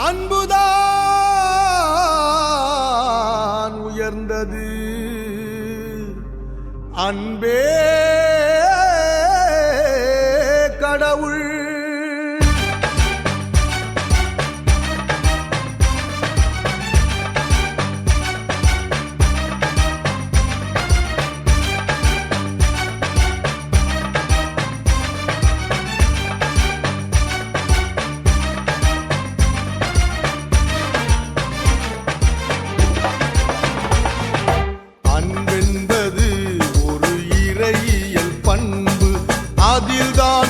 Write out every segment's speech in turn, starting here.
அன்புதான் உயர்ந்தது. அன்பே கடவுள். you gone?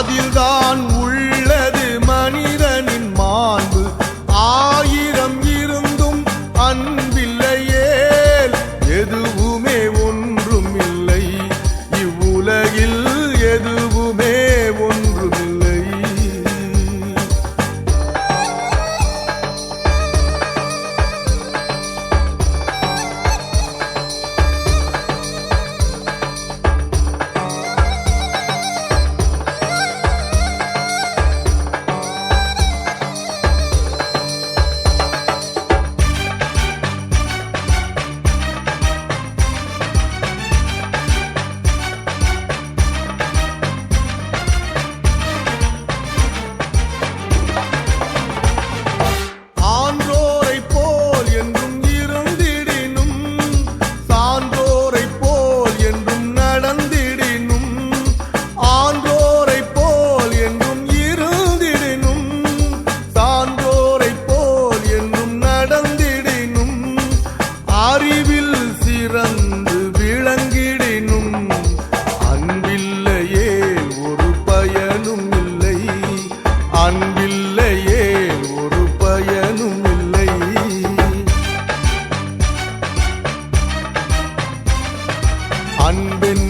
ஆதில்தான் அன்பில்லையே ஒரு பயனும் இல்லை அன்பின்